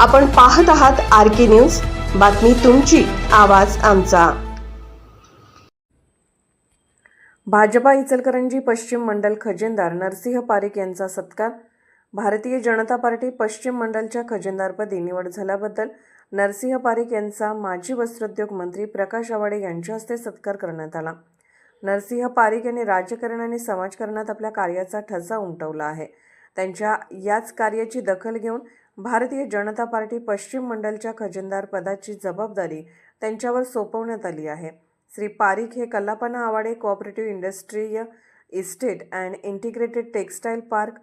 आपण पाहत आहात आर के न्यूज. बातमी तुमची आवाज आमचा. भाजपा इचलकरंजी पश्चिम मंडल खजिनदार नरसिंह पारिक यांचा सत्कार. भारतीय जनता पार्टी पश्चिम मंडलच्या खजिनदारपदी निवड झाल्याबद्दल नरसिंह पारिक यांचा माजी वस्त्रोद्योग मंत्री प्रकाश आवाडे यांच्या हस्ते सत्कार करण्यात आला. नरसिंह पारिक यांनी राजकारण आणि समाजकारणात आपल्या कार्याचा ठसा उमटवला आहे. त्यांच्या याच कार्याची दखल घेऊन भारतीय जनता पार्टी पश्चिम मंडलच्या खजिनदार पदाची जबाबदारी त्यांच्यावर सोपवण्यात आली आहे. श्री पारिक हे Kallappanna Awade cooperative industrial estate and integrated textile park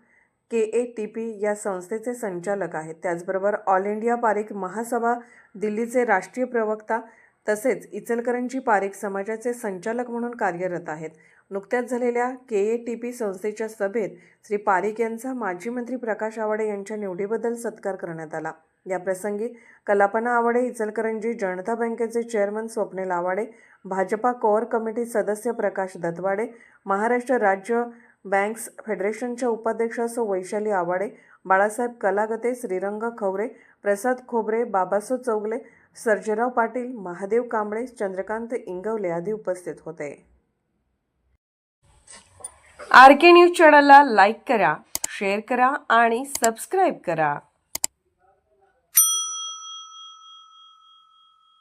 K A T P या संस्थेचे संचालक आहेत. त्याचबरोबर ऑल इंडिया पारिक महासभा दिल्लीचे राष्ट्रीय प्रवक्ता तसेच इचलकरंजी पारिक समाजाचे संचालक म्हणून कार्यरत आहेत. नुकत्याच झालेल्या के ए टी पी संस्थेच्या सभेत श्री पारिक यांचा माजी मंत्री प्रकाश आवाडे यांच्या निवडीबद्दल सत्कार करण्यात आला. या प्रसंगी आवाडे इचलकरंजी जनता बँकेचे chairman Swapnil Awade BJP core committee सदस्य प्रकाश दत्वाडे महाराष्ट्र राज्य बँक्स फेडरेशनच्या उपाध्यक्ष सो वैशाली आवाडे बाळासाहेब कलागते श्रीरंग खवरे प्रसाद खोबरे बाबासो चौगले सर्जेराव पाटील महादेव कांबळे चंद्रकांत इंगवले आदी उपस्थित होते. आर के न्यूज चॅनलला लाईक करा शेअर करा आणि सबस्क्राईब करा.